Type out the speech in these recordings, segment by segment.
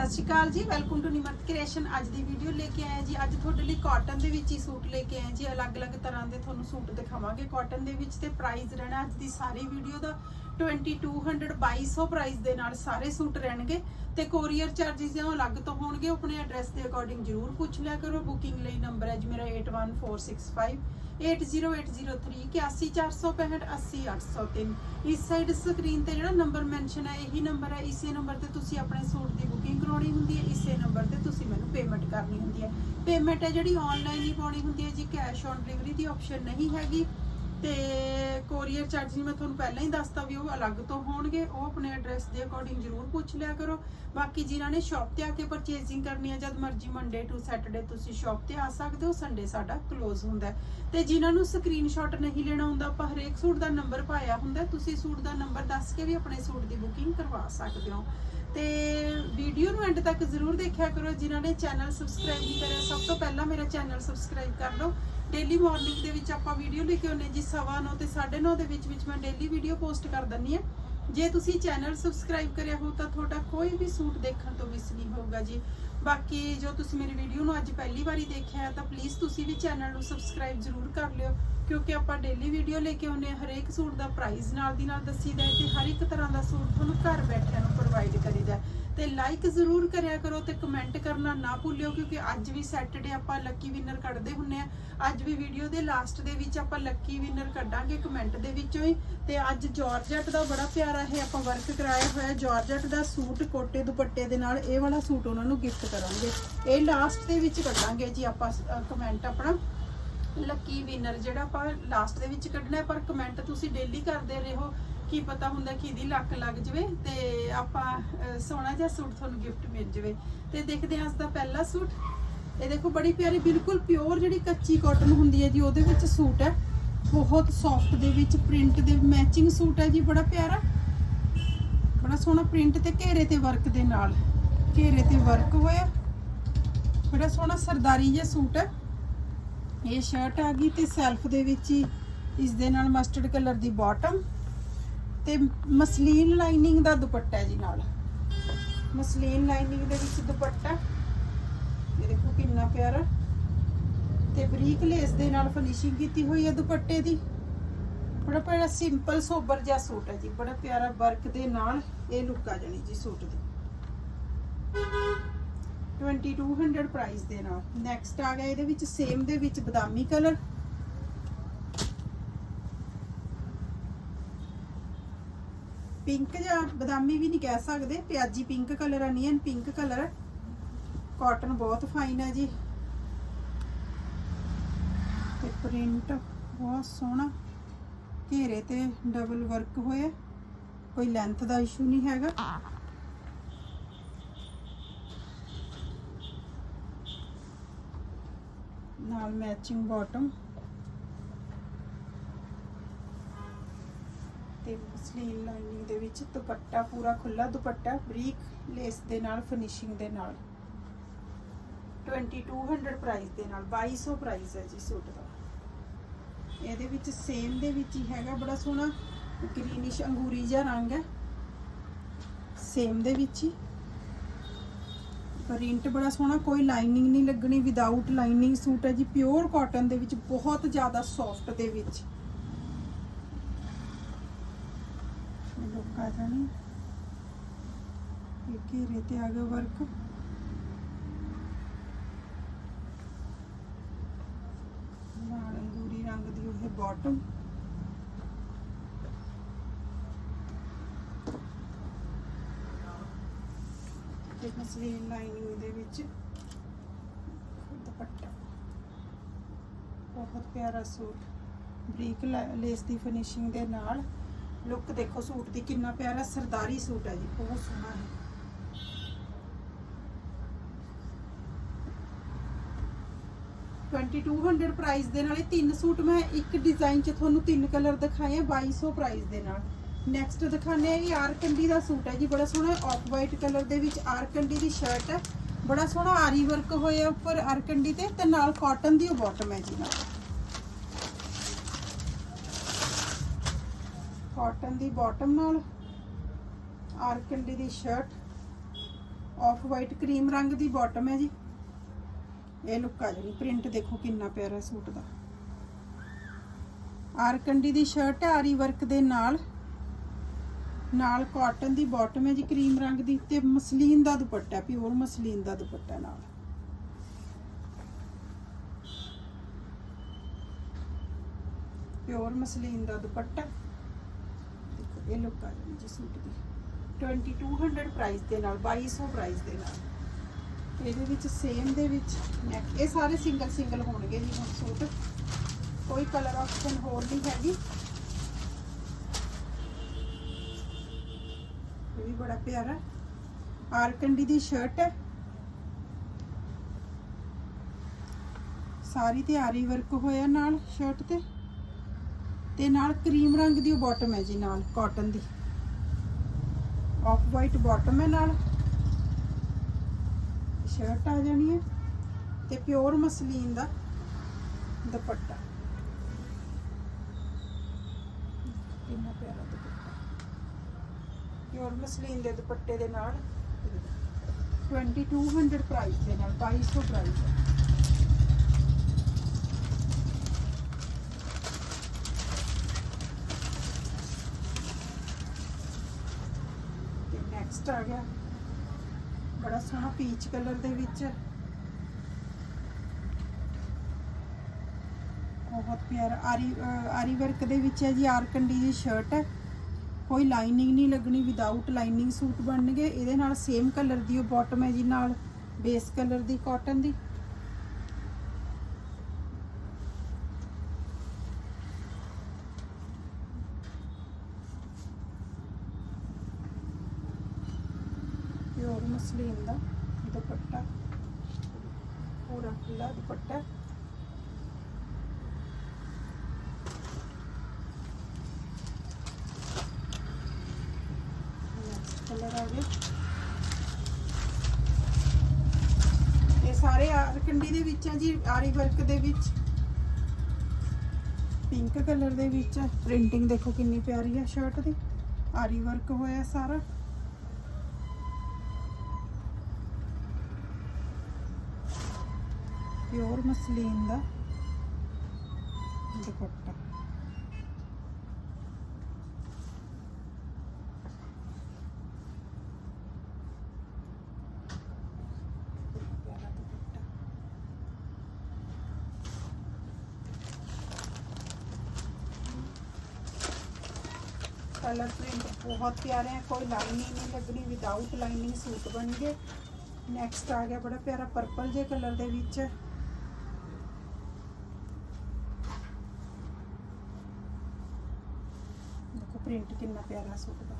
ਸਤਿ ਸ਼੍ਰੀ ਅਕਾਲ ਜੀ welcome to Nimrat creation ਅੱਜ ਦੀ ਵੀਡੀਓ ਲੈ ਕੇ ਆਏ ਜੀ। ਅੱਜ ਤੁਹਾਡੇ ਲਈ ਕਾਟਨ ਦੇ ਵਿੱਚ ਹੀ ਸੂਟ ਲੈ ਕੇ ਆਏ ਜੀ। ਅਲੱਗ-ਅਲੱਗ ਤਰ੍ਹਾਂ ਦੇ ਤੁਹਾਨੂੰ ਸੂਟ ਦਿਖਾਵਾਂਗੇ ਕਾਟਨ ਦੇ ਵਿੱਚ ਤੇ ਪ੍ਰਾਈਸ ਰਹਿਣਾ ਅੱਜ ਦੀ ਸਾਰੀ ਵੀਡੀਓ ਦਾ 2200 ਪ੍ਰਾਈਸ ਦੇ ਨਾਲ ਸਾਰੇ ਸੂਟ ਰਹਿਣਗੇ ਤੇ ਕੋਰੀਅਰ ਚਾਰजेस ਉਹ ਅਲੱਗ ਤੋਂ ਹੋਣਗੇ। ਆਪਣੇ ਐਡਰੈਸ ਦੇ ਅਕੋਰਡਿੰਗ ਜਰੂਰ ਪੁੱਛ ਲਿਆ ਕਰੋ। ਬੁਕਿੰਗ ਲਈ ਨੰਬਰ ਹੈ ਜੀ ਮੇਰਾ 81465 80803 ਇਸ ਸਾਈਡ ਸਕਰੀਨ ਤੇ ਜਿਹੜਾ ਨੰਬਰ ਮੈਂਸ਼ਨ ਹੈ, ਇਹੀ ਨੰਬਰ ਹੈ। ਇਸੇ ਨੰਬਰ ਤੇ ਤੁਸੀਂ ਆਪਣੇ ਸੂਟ ਹੁੰਦੀ ਹੈ, ਇਸੇ ਨੰਬਰ ਤੇ ਤੁਸੀਂ ਮੈਨੂੰ ਪੇਮੈਂਟ ਕਰਨੀ ਹੁੰਦੀ ਹੈ। ਪੇਮੈਂਟ ਹੈ ਜਿਹੜੀ ਆਨਲਾਈਨ ਹੀ ਪਾਉਣੀ ਹੁੰਦੀ ਹੈ ਜੀ ਕੈਸ਼ ਔਨ ਡਿਲੀਵਰੀ ਦੀ ਆਪਸ਼ਨ ਨਹੀਂ ਹੈਗੀ। ਤੇ ਕੋਰੀਅਰ ਚਾਰਜ ਜੀ ਮੈਂ ਤੁਹਾਨੂੰ ਪਹਿਲਾਂ ਹੀ ਦੱਸਤਾ ਵੀ ਉਹ ਅਲੱਗ ਤੋਂ ਹੋਣਗੇ, ਉਹ ਆਪਣੇ ਐਡਰੈਸ ਦੇ ਅਕੋਰਡਿੰਗ ਜਰੂਰ ਪੁੱਛ ਲਿਆ ਕਰੋ। ਬਾਕੀ ਜਿਨ੍ਹਾਂ ਨੇ ਸ਼ਾਪ ਤੇ ਆ ਕੇ ਪਰਚੇਸਿੰਗ ਕਰਨੀ ਹੈ ਜਦ ਮਰਜ਼ੀ ਮੰਡੇ ਟੂ ਸੈਟਰਡੇ ਤੁਸੀਂ ਸ਼ਾਪ ਤੇ ਆ ਸਕਦੇ ਹੋ ਸੰਡੇ ਸਾਡਾ ਕਲੋਜ਼ ਹੁੰਦਾ ਹੈ। ਤੇ ਜਿਨ੍ਹਾਂ ਨੂੰ ਸਕਰੀਨਸ਼ਾਟ ਨਹੀਂ ਲੈਣਾ ਹੁੰਦਾ, ਆਪਾਂ ਹਰੇਕ ਸੂਟ ਦਾ ਨੰਬਰ ਪਾਇਆ ਹੁੰਦਾ, ਤੁਸੀਂ ਸੂਟ ਦਾ ਨੰਬਰ ਦੱਸ ਕੇ ਵੀ ਆਪਣੇ ਸੂਟ ਦੀ ਬੁਕਿੰਗ ਕਰਵਾ ਸਕਦੇ ਹੋ। ਤੇ ਵੀਡੀਓ ਨੂੰ ਐਂਡ ਤੱਕ ਜ਼ਰੂਰ ਦੇਖਿਆ ਕਰੋ, ਜਿਨ੍ਹਾਂ ਨੇ ਚੈਨਲ ਸਬਸਕ੍ਰਾਈਬ ਨਹੀਂ ਕਰਿਆ, ਸਭ ਤੋਂ ਪਹਿਲਾਂ ਮੇਰਾ ਚੈਨਲ ਸਬਸਕ੍ਰਾਈਬ ਕਰ ਲਓ ਡੇਲੀ ਮਾਰਨਿੰਗ ਦੇ ਵਿੱਚ ਆਪਾਂ ਵੀਡੀਓ ਲੈ ਕੇ ਆਉਂਦੇ ਜੀ, ਸਵਾ ਨੌ ਤੇ 9:30 ਦੇ ਵਿੱਚ ਵਿੱਚ ਮੈਂ ਡੇਲੀ ਵੀਡੀਓ ਪੋਸਟ ਕਰ ਦਿੰਨੀ ਆ ਜੇ ਤੁਸੀਂ ਚੈਨਲ ਸਬਸਕ੍ਰਾਈਬ ਕਰਿਆ ਹੋ ਤਾਂ ਤੁਹਾਡਾ ਕੋਈ ਵੀ ਸੂਟ ਦੇਖਣ ਤੋਂ ਮਿਸ ਨਹੀਂ ਹੋਊਗਾ ਜੀ। ਬਾਕੀ ਜੋ ਤੁਸੀਂ ਮੇਰੀ ਵੀਡੀਓ ਨੂੰ ਅੱਜ ਪਹਿਲੀ ਵਾਰੀ ਦੇਖਿਆ ਹੈ ਤਾਂ ਪਲੀਜ਼ ਤੁਸੀਂ ਵੀ ਚੈਨਲ ਨੂੰ ਸਬਸਕ੍ਰਾਈਬ ਜ਼ਰੂਰ ਕਰ ਲਿਓ, ਕਿਉਂਕਿ ਆਪਾਂ ਡੇਲੀ ਵੀਡੀਓ ਲੈ ਕੇ ਆਉਂਦੇ ਹਾਂ, ਹਰੇਕ ਸੂਟ ਦਾ ਪ੍ਰਾਈਸ ਨਾਲ ਦੀ ਨਾਲ ਦੱਸੀਦਾ ਹੈ ਤੇ ਹਰ ਇੱਕ ਤਰ੍ਹਾਂ ਦਾ ਸੂਟ ਤੁਹਾਨੂੰ ਘਰ ਬੈਠਿਆਂ ਨੂੰ ਪ੍ਰੋਵਾਈਡ ਤੇ ਲਾਈਕ ਜ਼ਰੂਰ ਕਰਿਆ ਕਰੋ ਤੇ ਕਮੈਂਟ ਕਰਨਾ ਨਾ ਭੁੱਲਿਓ, ਕਿਉਂਕਿ ਅੱਜ ਵੀ ਸੈਟਰਡੇ ਆਪਾਂ ਲੱਕੀ ਵਿਨਰ ਕੱਢਦੇ ਹੁੰਨੇ ਆ। ਅੱਜ ਵੀ ਵੀਡੀਓ ਦੇ ਲਾਸਟ ਦੇ ਵਿੱਚ ਆਪਾਂ ਲੱਕੀ ਵਿਨਰ ਕੱਢਾਂਗੇ ਕਮੈਂਟ ਦੇ ਵਿੱਚੋਂ ਹੀ। ਤੇ ਅੱਜ ਜਾਰਜਟ ਦਾ ਬੜਾ ਪਿਆਰਾ ਹੈ ਆਪਾਂ ਵਰਕ ਕਰਾਇਆ ਹੋਇਆ। ਜਾਰਜਟ ਦਾ ਸੂਟ ਕੋਟੇ ਦੁਪੱਟੇ ਦੇ ਨਾਲ ਇਹ ਵਾਲਾ ਸੂਟ ਉਹਨਾਂ ਨੂੰ ਗਿਫਟ ਕਰਾਂਗੇ। ਇਹ ਲਾਸਟ ਦੇ ਵਿੱਚ ਕੱਢਾਂਗੇ ਜੀ ਆਪਾਂ ਕਮੈਂਟ ਆਪਣਾ। ਲੱਕੀ ਵਿਨਰ ਜਿਹੜਾ ਆਪਾਂ ਲਾਸਟ ਦੇ ਵਿੱਚ ਕੱਢਣਾ ਪਰ ਕਮੈਂਟ ਤੁਸੀਂ ਡੇਲੀ ਕਰਦੇ ਰਹੋ। ਕੀ ਪਤਾ ਹੁੰਦਾ ਕਿਹਦੀ ਲੱਕ ਲੱਗ ਜਵੇ ਤੇ ਆਪਾਂ ਸੋਹਣਾ ਜਿਹਾ ਸੂਟ ਤੁਹਾਨੂੰ ਗਿਫਟ ਮਿਲ ਜਵੇ। ਤੇ ਦੇਖਦੇ ਹਾਂ ਅੱਜ ਦਾ ਪਹਿਲਾ ਸੂਟ। ਇਹ ਦੇਖੋ ਬੜੀ ਪਿਆਰੀ, ਬਿਲਕੁਲ ਪਿਓਰ ਜਿਹੜੀ ਕੱਚੀ ਕਾਟਨ ਹੁੰਦੀ ਹੈ ਜੀ, ਉਹਦੇ ਵਿੱਚ ਸੂਟ ਹੈ। ਬਹੁਤ ਸੌਫਟ ਦੇ ਵਿੱਚ ਪ੍ਰਿੰਟ ਦੇ ਮੈਚਿੰਗ ਸੂਟ ਹੈ ਜੀ, ਬੜਾ ਪਿਆਰਾ। ਬੜਾ ਸੋਹਣਾ ਪ੍ਰਿੰਟ ਤੇ ਘੇਰੇ ਤੇ ਵਰਕ ਦੇ ਨਾਲ। ਘੇਰੇ ਤੇ ਵਰਕ ਹੋਇਆ। ਬੜਾ ਸੋਹਣਾ ਸਰਦਾਰੀ ਜਿਹਾ ਸੂਟ ਹੈ। ਇਹ ਸ਼ਰਟ ਆ ਗਈ ਤੇ ਸੈਲਫ ਦੇ ਵਿੱਚ ਹੀ ਇਸ ਦੇ ਨਾਲ ਮਸਟਰਡ ਕਲਰ ਦੀ ਬਾਟਮ ਤੇ ਮਸਲੀਨ ਲਾਈਨਿੰਗ ਦਾ ਦੁਪੱਟਾ ਹੈ ਜੀ ਨਾਲ। ਮਸਲੀਨ ਲਾਈਨਿੰਗ ਦੇ ਵਿੱਚ ਦੁਪੱਟਾ। ਇਹ ਦੇਖੋ ਕਿੰਨਾ ਪਿਆਰਾ। ਤੇ ਬਰੀਕ ਲੇਸ ਦੇ ਨਾਲ ਫਿਨਿਸ਼ਿੰਗ ਕੀਤੀ ਹੋਈ ਹੈ ਦੁਪੱਟੇ ਦੀ। ਬੜਾ ਪਿਆਰਾ ਸਿੰਪਲ ਸੋਬਰ ਜਿਹਾ ਸੂਟ ਹੈ ਜੀ। ਬੜਾ ਪਿਆਰਾ ਵਰਕ ਦੇ ਨਾਲ ਇਹ ਲੁੱਕ ਆ ਜਾਣੀ ਜੀ ਸੂਟ ਦੀ। 2200 ਪ੍ਰਾਈਸ ਦੇ ਨਾਲ। ਨੈਕਸਟ ਆ ਗਿਆ ਇਹਦੇ ਵਿੱਚ ਸੇਮ ਦੇ ਵਿੱਚ ਬਦਾਮੀ ਕਲਰ ਪਿੰਕ ਜਾਂ ਬਦਾਮੀ ਵੀ ਨਹੀਂ ਕਹਿ ਸਕਦੇ। ਪਿਆਜੀ pink colour onion pink colour cotton ਬਹੁਤ ਫਾਈਨ ਹੈ ਜੀ। ਤੇ ਪ੍ਰਿੰਟ ਬਹੁਤ ਸੋਹਣਾ। ਘੇਰੇ ਤੇ ਡਬਲ ਵਰਕ ਹੋਇਆ। ਕੋਈ ਲੈਂਥ ਦਾ ਇਸ਼ੂ ਨਹੀਂ ਹੈਗਾ। ਨਾਲ ਮੈਚਿੰਗ ਬਾਟਮ ਤੇ ਸਲੀਨ ਲਾਈਨਿੰਗ ਦੇ ਵਿੱਚ ਦੁਪੱਟਾ ਪੂਰਾ ਖੁੱਲਾ ਦੁਪੱਟਾ ਬਰੀਕ ਲੇਸ ਦੇ ਨਾਲ ਫਿਨਿਸ਼ਿੰਗ ਦੇ ਨਾਲ। 2200 ਪ੍ਰਾਈਸ ਦੇ ਨਾਲ 2200 ਪ੍ਰਾਈਸ ਹੈ ਜੀ ਸੂਟ ਦਾ। ਇਹਦੇ ਵਿੱਚ ਸੇਮ ਦੇ ਵਿੱਚ ਹੀ ਹੈਗਾ, ਬੜਾ ਸੋਹਣਾ ਗ੍ਰੀਨਿਸ਼ ਅੰਗੂਰੀ ਜਿਹਾ ਰੰਗ ਹੈ। ਸੇਮ ਦੇ ਵਿੱਚ ਹੀ। ਪ੍ਰਿੰਟ ਬੜਾ ਸੋਹਣਾ, ਕੋਈ ਲਾਈਨਿੰਗ ਨਹੀਂ ਲੱਗਣੀ ਵਿਦਆਊਟ ਲਾਈਨਿੰਗ ਸੂਟ ਹੈ ਜੀ। ਪਿਓਰ ਕਾਟਨ ਦੇ ਵਿੱਚ ਬਹੁਤ ਜ਼ਿਆਦਾ ਸੌਫਟ ਦੇ ਵਿੱਚ। ਲੋਕਾਂ ਆ ਜਾਣੀ ਇਹ ਘੇਰੇ ਤੇ ਆ ਗਿਆ ਵਰਕ? ਨਾਲ ਅੰਗੂਰੀ ਰੰਗ ਦੀ ਉਹ ਬਾਟਮ ਤੇ ਮਸਲੀਨ ਲਾਈਨਿੰਗ ਦੇ ਵਿੱਚ ਦੁਪੱਟਾ। ਬਹੁਤ ਪਿਆਰਾ ਸੂਟ। ਬਰੀਕ ਲੇਸ ਦੀ ਫਿਨਿਸ਼ਿੰਗ ਦੇ ਨਾਲ ਲੁੱਕ ਦੇਖੋ ਸੂਟ ਦੀ, ਕਿੰਨਾ ਪਿਆਰਾ ਸਰਦਾਰੀ ਸੂਟ ਹੈ ਜੀ, ਬਹੁਤ ਸੋਹਣਾ ਹੈ। ਟਵੈਂਟੀ 2200 ਪ੍ਰਾਈਸ ਦੇ ਨਾਲ ਇਹ ਤਿੰਨ ਸੂਟ ਮੈਂ ਇੱਕ ਡਿਜ਼ਾਈਨ 'ਚ ਤੁਹਾਨੂੰ ਤਿੰਨ ਕਲਰ ਦਿਖਾਏ ਆ 2200 ਪ੍ਰਾਈਸ ਦੇ ਨਾਲ। ਨੈਕਸਟ ਦਿਖਾਣੇ ਆ ਇਹ ਆਰਕੰਡੀ ਦਾ ਸੂਟ ਹੈ ਜੀ, ਬੜਾ ਸੋਹਣਾ ਆਫ ਵਾਈਟ ਕਲਰ ਦੇ ਵਿੱਚ ਆਰਕੰਡੀ ਦੀ ਸ਼ਰਟ ਹੈ। ਬੜਾ ਸੋਹਣਾ ਆਰੀ ਵਰਕ ਹੋਇਆ ਉੱਪਰ ਆਰਕੰਡੀ ਤੇ ਤੇ ਨਾਲ ਕਾਟਨ ਦੀ ਉਹ ਬਾਟਮ ਹੈ ਜੀ ਨਾਲ। ਕਾਟਨ ਦੀ ਬਾਟਮ ਨਾਲ ਆਰਕੰਡੀ ਦੀ ਸ਼ਰਟ ਆਫ ਵਾਈਟ ਕਰੀਮ ਰੰਗ ਦੀ ਬਾਟਮ ਹੈ ਜੀ। ਇਹ ਲੁੱਕ ਆ ਜਾਣੀ ਪ੍ਰਿੰਟ ਦੇਖੋ ਕਿੰਨਾ ਪਿਆਰਾ ਸੂਟ ਦਾ। ਆਰਕੰਡੀ ਦੀ ਸ਼ਰਟ ਹੈ ਆਰੀ ਵਰਕ ਦੇ ਨਾਲ। ਨਾਲ ਕਾਟਨ ਦੀ ਬਾਟਮ ਹੈ ਜੀ ਕਰੀਮ ਰੰਗ ਦੀ ਤੇ ਮਸਲੀਨ ਦਾ ਦੁਪੱਟਾ ਪਿਓਰ ਮਸਲੀਨ ਦਾ ਦੁਪੱਟਾ ਨਾਲ। ਪਿਓਰ ਮਸਲੀਨ ਦਾ ਦੁਪੱਟਾ। ਇਹ ਲੁੱਕ ਆ ਜਾਣੀ ਜੀ ਸੂਟ ਦੀ 2200 ਪ੍ਰਾਈਸ ਦੇ ਨਾਲ 2200 ਪ੍ਰਾਈਸ ਦੇ ਨਾਲ। ਇਹਦੇ ਵਿੱਚ ਸੇਮ ਦੇ ਵਿੱਚ neck- ਇਹ ਸਾਰੇ ਸਿੰਗਲ ਸਿੰਗਲ ਹੋਣਗੇ ਜੀ ਹੁਣ ਸੂਟ ਕੋਈ ਕਲਰ ਆਪਸ਼ਨ ਹੋਰ ਨਹੀਂ ਹੈਗੀ। ਇਹ ਵੀ ਬੜਾ ਪਿਆਰਾ। ਆਰਕੰਡੀ ਦੀ ਸ਼ਰਟ ਹੈ। ਸਾਰੀ ਤੇ ਆਰੀ ਵਰਕ ਹੋਇਆ ਨਾਲ ਸ਼ਰਟ ਤੇ। ਤੇ ਨਾਲ ਕਰੀਮ ਰੰਗ ਦੀ ਬਾਟਮ ਹੈ ਜੀ ਨਾਲ ਕਾਟਨ ਦੀ। ਆਫ ਵਾਈਟ ਬਾਟਮ ਹੈ ਨਾਲ। ਸ਼ਰਟ ਆ ਜਾਣੀ ਹੈ ਤੇ ਪਿਓਰ ਮਸਲੀਨ ਦਾ ਦੁਪੱਟਾ। ਕਿੰਨਾ ਪਿਆਰਾ ਦੁਪੱਟਾ। ਪਿਓਰ ਮਸਲੀਨ ਦੇ ਦੁਪੱਟੇ ਦੇ ਨਾਲ 2200 ਪ੍ਰਾਈਸ ਦੇ ਨਾਲ 2200 ਪ੍ਰਾਈਸ ਹੈ ਤੇ ਨੈਕਸਟ ਆ ਗਿਆ। ਬੜਾ ਸੋਹਣਾ ਪੀਚ ਕਲਰ ਦੇ ਵਿੱਚ। ਬਹੁਤ ਪਿਆਰਾ ਆਰੀ ਆਰੀ ਵਰਕ ਦੇ ਵਿੱਚ ਹੈ ਜੀ, ਆਰਕੰਡੀ ਦੀ ਸ਼ਰਟ ਹੈ ਕੋਈ ਲਾਈਨਿੰਗ ਨਹੀਂ ਲੱਗਣੀ ਵਿਦਆਊਟ ਲਾਈਨਿੰਗ ਸੂਟ ਬਣਨਗੇ। ਇਹਦੇ ਨਾਲ ਸੇਮ ਕਲਰ ਦੀ ਉਹ ਬਾਟਮ ਹੈ ਜੀ, ਨਾਲ ਬੇਸ ਕਲਰ ਦੀ ਕਾਟਨ ਦੀ। ਪਿਓਰ ਮਸਲੀਨ ਦਾ ਦੁਪੱਟਾ। ਪੂਰਾ ਖੁੱਲਾ ਦੁਪੱਟਾ। ਕਲਰ ਆ ਗਿਆ। ਇਹ ਸਾਰੇ ਆਰਕੰਡੀ ਦੇ ਵਿੱਚ ਆ ਜੀ, ਆਰੀ ਵਰਕ ਦੇ ਵਿੱਚ। ਪਿੰਕ ਕਲਰ ਦੇ ਵਿੱਚ ਪ੍ਰਿੰਟਿੰਗ ਦੇਖੋ ਕਿੰਨੀ ਪਿਆਰੀ ਹੈ ਸ਼ਰਟ ਦੀ। ਆਰੀ ਵਰਕ ਹੋਇਆ ਸਾਰਾ। ਪਿਓਰ ਮਸਲੀਨ ਦਾ ਦੁਪੱਟਾ ਪਿਆਰਾ ਦੁਪੱਟਾ ਕਲਰ ਪ੍ਰਿੰਟ ਬਹੁਤ ਪਿਆਰੇ ਹੈ ਕੋਈ ਲਾਈਨਿੰਗ ਨਹੀਂ ਲੱਗਣੀ ਵਿਦਆਊਟ ਲਾਈਨਿੰਗ ਸੂਟ ਬਣਨਗੇ ਨੈਕਸਟ ਆ ਗਿਆ ਬੜਾ ਪਿਆਰਾ ਪਰਪਲ ਜੇ ਕਲਰ ਦੇ ਵਿੱਚ ਦੇਖੋ ਪ੍ਰਿੰਟ ਕਿੰਨਾ ਪਿਆਰਾ ਸੂਟ ਦਾ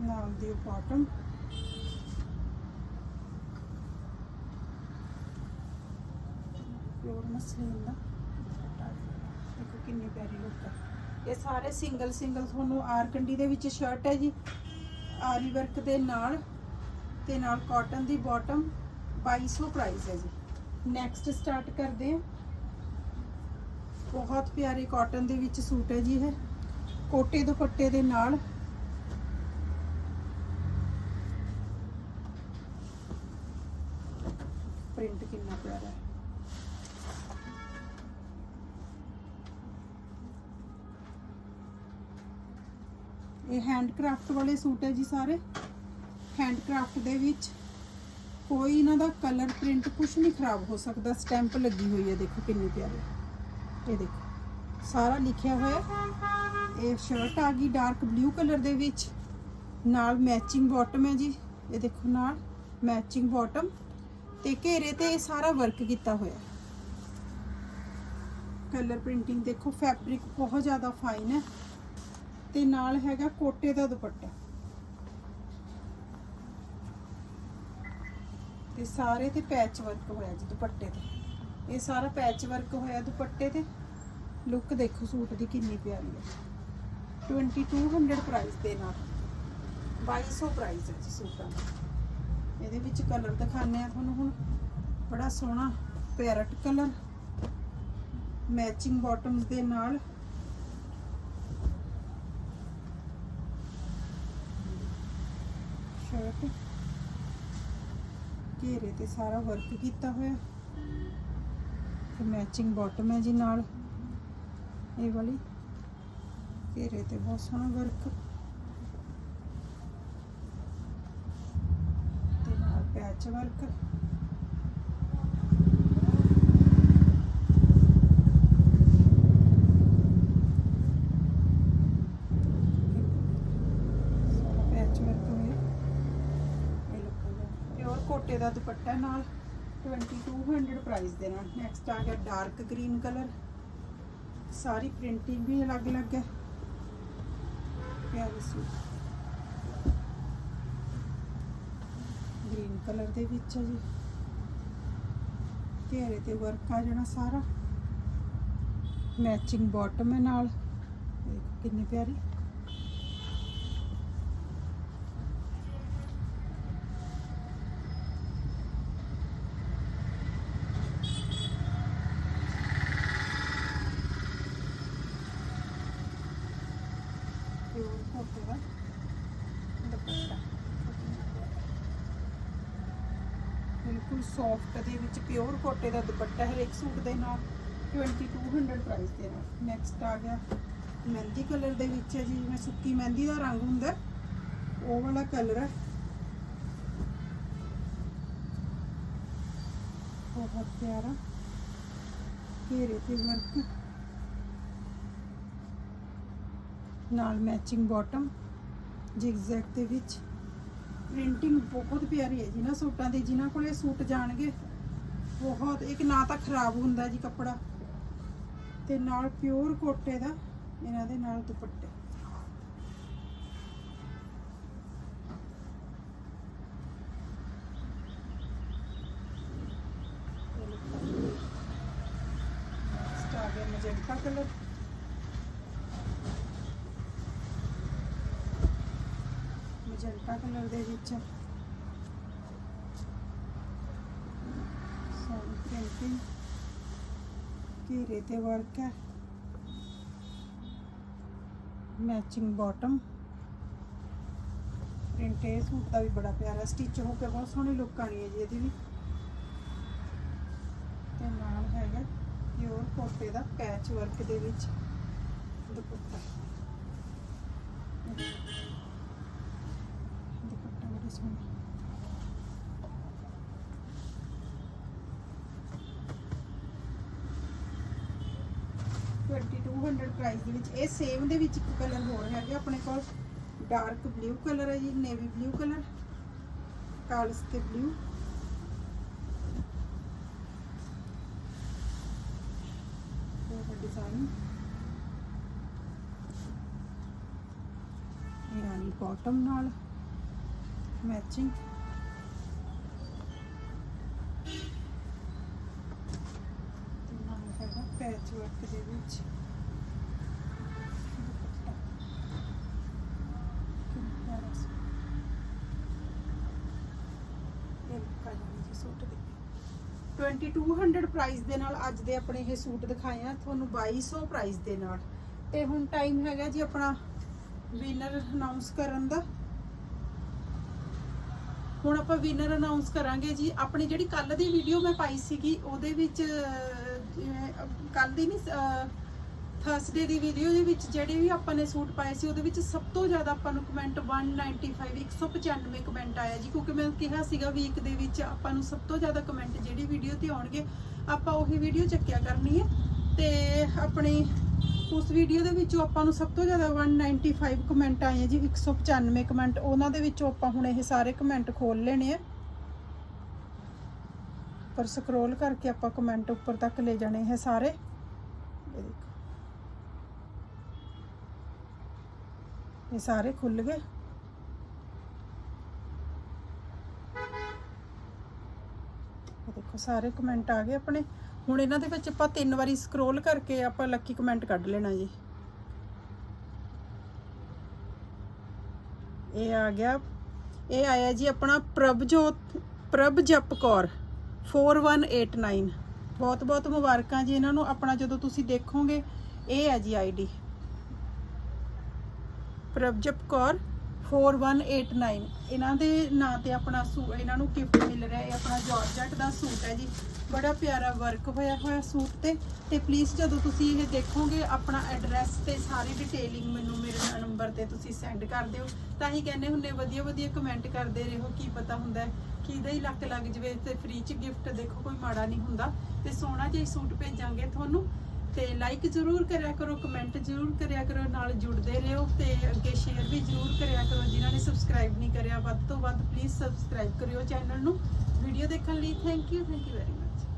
ਨਾਲ ਦੀ ਬਾਟਮ ਪਿਓਰ ਮਸਲੀਨ ਦਾ। ਦੇਖੋ ਕਿੰਨੀ ਪਿਆਰੀ ਲੁੱਕ ਹੈ ਇਹ ਸਾਰੇ ਸਿੰਗਲ ਸਿੰਗਲ ਤੁਹਾਨੂੰ ਆਰਕੰਡੀ ਦੇ ਵਿੱਚ ਸ਼ਰਟ ਹੈ ਜੀ। ਆਰੀ ਵਰਕ ਦੇ ਨਾਲ, ਤੇ ਨਾਲ ਕਾਟਨ ਦੀ ਬਾਟਮ 2200 ਪ੍ਰਾਈਸ ਹੈ ਜੀ। ਨੈਕਸਟ ਸਟਾਰਟ ਕਰਦੇ ਹਾਂ। ਬਹੁਤ ਪਿਆਰੇ ਕਾਟਨ ਦੇ ਵਿੱਚ ਸੂਟ ਹੈ ਜੀ ਇਹ। ਕੋਟੇ ਦੁਪੱਟੇ ਦੇ ਨਾਲ। ਪ੍ਰਿੰਟ ਕਿੰਨਾ ਪਿਆਰਾ ਹੈ। ਇਹ ਹੈਂਡਕ੍ਰਾਫਟ ਵਾਲੇ ਸੂਟ ਹੈ ਜੀ ਸਾਰੇ। ਹੈਂਡਕ੍ਰਾਫਟ ਦੇ ਵਿੱਚ। ਕੋਈ ਇਹਨਾਂ ਦਾ ਕਲਰ ਪ੍ਰਿੰਟ ਕੁਝ ਨਹੀਂ ਖਰਾਬ ਹੋ ਸਕਦਾ। ਸਟੈਂਪ ਲੱਗੀ ਹੋਈ ਹੈ, ਦੇਖੋ ਕਿੰਨੀ ਪਿਆਰੀ। ਇਹ ਦੇਖੋ, ਸਾਰਾ ਲਿਖਿਆ ਹੋਇਆ। ਇਹ ਸ਼ਰਟ ਆ ਗਈ ਡਾਰਕ ਬਲੂ ਕਲਰ ਦੇ ਵਿੱਚ। ਨਾਲ ਮੈਚਿੰਗ ਬਾਟਮ ਹੈ ਜੀ। ਇਹ ਦੇਖੋ ਨਾਲ ਮੈਚਿੰਗ ਬਾਟਮ ਤੇ ਘੇਰੇ ਤੇ ਇਹ ਸਾਰਾ ਵਰਕ ਕੀਤਾ ਹੋਇਆ। ਕਲਰ ਪ੍ਰਿੰਟਿੰਗ ਦੇਖੋ ਫੈਬਰਿਕ ਬਹੁਤ ਜ਼ਿਆਦਾ ਫਾਈਨ ਹੈ। ਤੇ ਨਾਲ ਹੈਗਾ ਕੋਟੇ ਦਾ ਦੁਪੱਟਾ। ਤੇ ਸਾਰੇ ਤੇ ਪੈਚ ਵਰਕ ਹੋਇਆ ਜੀ ਦੁਪੱਟੇ ਤੇ। ਇਹ ਸਾਰਾ ਪੈਚ ਵਰਕ ਹੋਇਆ ਦੁਪੱਟੇ ਤੇ। ਲੁੱਕ ਦੇਖੋ ਸੂਟ ਦੀ ਕਿੰਨੀ ਪਿਆਰੀ ਹੈ। 2200 ਪ੍ਰਾਈਸ ਦੇ ਨਾਲ। 2200 ਪ੍ਰਾਈਸ ਹੈ ਜੀ ਸੂਟਾਂ ਦਾ। ਇਹਦੇ ਵਿੱਚ ਕਲਰ ਦਿਖਾਣੇ ਆ ਤੁਹਾਨੂੰ ਹੁਣ। ਬੜਾ ਸੋਹਣਾ ਪੈਰਟ ਕਲਰ ਮੈਚਿੰਗ ਬਾਟਮਸ ਦੇ ਨਾਲ। ਸ਼ਰਟ ਘੇਰੇ ਤੇ ਸਾਰਾ ਵਰਕ ਕੀਤਾ ਹੋਇਆ। ਤੇ ਮੈਚਿੰਗ ਬਾਟਮ ਹੈ ਜੀ ਨਾਲ। ਇਹ ਵਾਲੀ। ਘੇਰੇ ਤੇ ਬਹੁਤ ਸੋਹਣਾ ਵਰਕ ਤੇ ਨਾਲ ਪੈਚ ਵਰਕ ਪੈਚ ਵਰਕ ਹੋਇਆ ਇਹ ਲੱਗੂਗਾ ਪਿਓਰ ਕੋਟੇ ਦਾ ਦੁਪੱਟਾ ਨਾਲ 2200 ਪ੍ਰਾਈਸ ਦੇ ਨਾਲ। ਨੈਕਸਟ ਆ ਗਿਆ ਡਾਰਕ ਗ੍ਰੀਨ ਕਲਰ ਸਾਰੀ ਪ੍ਰਿੰਟਿੰਗ ਵੀ ਅਲੱਗ-ਅਲੱਗ ਹੈ। ਪਿਆਰੀ ਸੂਟ। ਗ੍ਰੀਨ ਕਲਰ ਦੇ ਵਿੱਚ ਹੈ ਜੀ। ਘੇਰੇ ਤੇ ਵਰਕ ਆ ਜਾਣਾ ਸਾਰਾ। ਮੈਚਿੰਗ ਬਾਟਮ ਹੈ ਨਾਲ। ਕਿੰਨੀ ਪਿਆਰੀ। ਪਿਓਰ ਦੁਪੱਟਾ ਬਿਲਕੁਲ ਸੌਫਟ ਦੇ ਵਿੱਚ ਪਿਓਰ ਕੋਟੇ ਦਾ ਦੁਪੱਟਾ ਹੈ ਇੱਕ ਸੂਟ ਦੇ ਨਾਲ 2200 ਪ੍ਰਾਈਸ ਦੇ ਨਾਲ। ਨੈਕਸਟ ਆ ਗਿਆ ਮਹਿੰਦੀ ਕਲਰ ਦੇ ਵਿੱਚ ਹੈ ਜੀ, ਜਿਵੇਂ ਸੁੱਕੀ ਮਹਿੰਦੀ ਦਾ ਰੰਗ ਹੁੰਦਾ ਉਹ ਵਾਲਾ ਕਲਰ ਹੈ। ਬਹੁਤ ਪਿਆਰਾ। ਘੇਰੇ ਤੇ ਵਰਕ ਨਾਲ ਮੈਚਿੰਗ ਬਾਟਮ ਜਿਗਜ਼ੈਗ ਦੇ ਵਿੱਚ। ਪ੍ਰਿੰਟਿੰਗ ਬਹੁਤ ਪਿਆਰੀ ਹੈ ਜੀ ਨਾ ਸੂਟਾਂ ਦੀ, ਜਿਨ੍ਹਾਂ ਕੋਲ ਇਹ ਸੂਟ ਜਾਣਗੇ, ਬਹੁਤ, ਇੱਕ ਨਾ ਤਾਂ ਖਰਾਬ ਹੁੰਦਾ ਜੀ ਕੱਪੜਾ, ਤੇ ਨਾਲ ਪਿਓਰ ਕੋਟੇ ਦਾ, ਇਹਨਾਂ ਦੇ ਨਾਲ ਦੁਪੱਟੇ Next ਆ ਗਿਆ ਮੈਜੈਂਟਾ ਕਲਰ ਮੈਜੈਂਟਾ ਕਲਰ ਦੇ ਵਿੱਚ। ਸਾਰੀ ਪ੍ਰਿੰਟਿੰਗ ਘੇਰੇ ਤੇ ਵਰਕ ਹੈ। ਮੈਚਿੰਗ ਬਾਟਮ ਪ੍ਰਿੰਟ ਇਹ ਸੂਟ ਦਾ ਵੀ ਬੜਾ ਪਿਆਰਾ ਸਟਿਚ ਹੋ ਕੇ, ਬਹੁਤ ਸੋਹਣੀ ਲੁੱਕ ਆਣੀ ਹੈ ਜੀ ਇਹਦੀ ਵੀ। ਤੇ ਨਾਲ ਹੈਗਾ ਪਿਓਰ ਕੋਟੇ ਦਾ ਪੈਚ ਵਰਕ ਦੇ ਵਿੱਚ ਦੁਪੱਟਾ। ਦੁਪੱਟਾ ਬੜਾ ਪ੍ਰਾਈਸ ਦੇ ਵਿੱਚ। ਇਹ ਸੇਮ ਦੇ ਵਿੱਚ ਇੱਕ ਕਲਰ ਹੋਰ ਹੈਗਾ ਆਪਣੇ ਕੋਲ। ਡਾਰਕ ਬਲੂ ਕਲਰ ਹੈ ਜੀ ਨੇਵੀ ਬਲੂ ਕਲਰ ਕਾਲਸ ਤੇ ਬਲੂ ਇਹ ਡਿਜ਼ਾਈਨ ਇਹ ਰਾਣੀ ਨਾਲ। ਮੈਚਿੰਗ ਪੈਚ ਵਰਕ ਦੇ ਵਿੱਚ ਸੂਟ। ਇਹ 2200 ਪ੍ਰਾਈਸ ਦੇ ਨਾਲ ਅੱਜ ਦੇ ਆਪਣੇ ਇਹ ਸੂਟ ਦਿਖਾਏ ਆ। ਤੁਹਾਨੂੰ 2200 ਪ੍ਰਾਈਸ ਦੇ ਨਾਲ। ਤੇ ਹੁਣ ਟਾਈਮ ਹੈਗਾ ਜੀ ਆਪਣਾ ਵਿਨਰ ਅਨਾਉਂਸ ਕਰਨ ਦਾ। ਹੁਣ ਆਪਾਂ ਵਿਨਰ ਅਨਾਉਂਸ ਕਰਾਂਗੇ ਜੀ। ਆਪਣੀ ਜਿਹੜੀ ਕੱਲ ਦੀ ਵੀਡੀਓ ਮੈਂ ਪਾਈ ਸੀਗੀ, ਉਹਦੇ ਵਿੱਚ ਕੱਲ ਦੀ ਨਹੀਂ ਥਰਸਡੇ ਦੀ ਵੀਡੀਓ ਦੇ ਵਿੱਚ ਜਿਹੜੇ ਵੀ ਆਪਾਂ ਨੇ ਸੂਟ ਪਾਏ ਸੀ, ਉਹਦੇ ਵਿੱਚ ਸਭ ਤੋਂ ਜ਼ਿਆਦਾ ਆਪਾਂ ਨੂੰ ਕਮੈਂਟ 195 195 ਕਮੈਂਟ ਆਇਆ ਜੀ। ਕਿਉਂਕਿ ਮੈਂ ਕਿਹਾ ਸੀਗਾ ਵੀਕ ਦੇ ਵਿੱਚ ਆਪਾਂ ਨੂੰ ਸਭ ਤੋਂ ਜ਼ਿਆਦਾ ਕਮੈਂਟ ਜਿਹੜੀ ਵੀਡੀਓ ਤੇ ਆਉਣਗੇ, ਆਪਾਂ ਉਹੀ ਵੀਡੀਓ ਚੱਕਿਆ ਕਰਨੀ ਹੈ। ਤੇ ਆਪਣੀ ਉਸ ਵੀਡੀਓ ਦੇ ਵਿੱਚੋਂ ਆਪਾਂ ਨੂੰ ਸਭ ਤੋਂ ਜ਼ਿਆਦਾ 195 ਕਮੈਂਟ ਆਏ ਆ ਜੀ 195 ਕਮੈਂਟ ਉਹਨਾਂ ਦੇ ਵਿੱਚੋਂ ਆਪਾਂ ਹੁਣ ਇਹ ਸਾਰੇ ਕਮੈਂਟ ਖੋਲ ਲੈਣੇ ਆ। ਪਰ ਸਕਰੋਲ ਕਰਕੇ ਆਪਾਂ ਕਮੈਂਟ ਉੱਪਰ ਤੱਕ ਲੈ ਜਾਣੇ ਹੈ ਸਾਰੇ। ਇਹ ਸਾਰੇ ਖੁੱਲ ਗਏ। ਦੇਖੋ, ਸਾਰੇ ਕਮੈਂਟ ਆ ਗਏ ਆਪਣੇ। ਹੁਣ ਇਹਨਾਂ ਦੇ ਵਿੱਚ ਆਪਾਂ ਤਿੰਨ ਵਾਰੀ ਸਕਰੋਲ ਕਰਕੇ ਆਪਾਂ ਲੱਕੀ ਕਮੈਂਟ ਕੱਢ ਲੈਣਾ ਜੀ। ਇਹ ਆ ਗਿਆ। ਇਹ ਆਇਆ ਜੀ ਆਪਣਾ ਪ੍ਰਭਜੋਤ, ਪ੍ਰਭਜਪ ਕੌਰ 4189 ਬਹੁਤ ਬਹੁਤ ਮੁਬਾਰਕਾਂ ਜੀ ਇਹਨਾਂ ਨੂੰ। ਆਪਣਾ ਜਦੋਂ ਤੁਸੀਂ ਦੇਖੋਗੇ, ਇਹ ਹੈ ਜੀ ਆਈਡੀ ਪ੍ਰਭਜਪ ਕੌਰ 4189 ਇਹਨਾਂ ਦੇ ਨਾਂ ਤੇ ਆਪਣਾ ਸੂ ਇਹਨਾਂ ਨੂੰ ਗਿਫਟ ਮਿਲ ਰਿਹਾ। ਹੈ ਆਪਣਾ ਜਾਰਜਟ ਦਾ ਸੂਟ ਹੈ ਜੀ। ਬੜਾ ਪਿਆਰਾ ਵਰਕ ਹੋਇਆ ਹੋਇਆ ਸੂਟ ਤੇ। ਤੇ ਪਲੀਜ਼ ਜਦੋਂ ਤੁਸੀਂ ਇਹ ਦੇਖੋਗੇ, ਆਪਣਾ ਐਡਰੈਸ ਤੇ ਸਾਰੀ ਡਿਟੇਲਿੰਗ ਮੈਨੂੰ ਮੇਰੇ ਨੰਬਰ ਤੇ ਤੁਸੀਂ ਸੈਂਡ ਕਰ ਦਿਓ। ਤਾਂ ਹੀ ਕਹਿੰਦੇ ਹੁੰਨੇ ਵਧੀਆ ਵਧੀਆ ਕਮੈਂਟ ਕਰਦੇ ਰਹੋ, ਕੀ ਪਤਾ ਹੁੰਦਾ ਹੈ, ਕਿਹਦਾ ਹੀ ਲੱਕ ਲੱਗ ਜਵੇ ਤੇ ਫ੍ਰੀ ਚ ਗਿਫਟ ਦੇਖੋ, ਕੋਈ ਮਾੜਾ ਨਹੀਂ ਹੁੰਦਾ। ਤੇ ਸੋਹਣਾ ਜਿਹਾ ਸੂਟ ਭੇਜਾਂਗੇ ਤੁਹਾਨੂੰ। ਤੇ ਲਾਈਕ ਜ਼ਰੂਰ ਕਰਿਆ ਕਰੋ ਕਮੈਂਟ ਜ਼ਰੂਰ ਕਰਿਆ ਕਰੋ, ਨਾਲ ਜੁੜਦੇ ਰਹੋ। ਤੇ ਅੱਗੇ ਸ਼ੇਅਰ ਵੀ ਜ਼ਰੂਰ ਕਰਿਆ ਕਰੋ, ਜਿਨ੍ਹਾਂ ਨੇ ਸਬਸਕ੍ਰਾਈਬ ਨਹੀਂ ਕਰਿਆ, ਵੱਧ ਤੋਂ ਵੱਧ ਪਲੀਜ਼ ਸਬਸਕ੍ਰਾਈਬ ਕਰਿਓ ਚੈਨਲ ਨੂੰ। ਵੀਡੀਓ ਦੇਖਣ ਲਈ thank you thank you very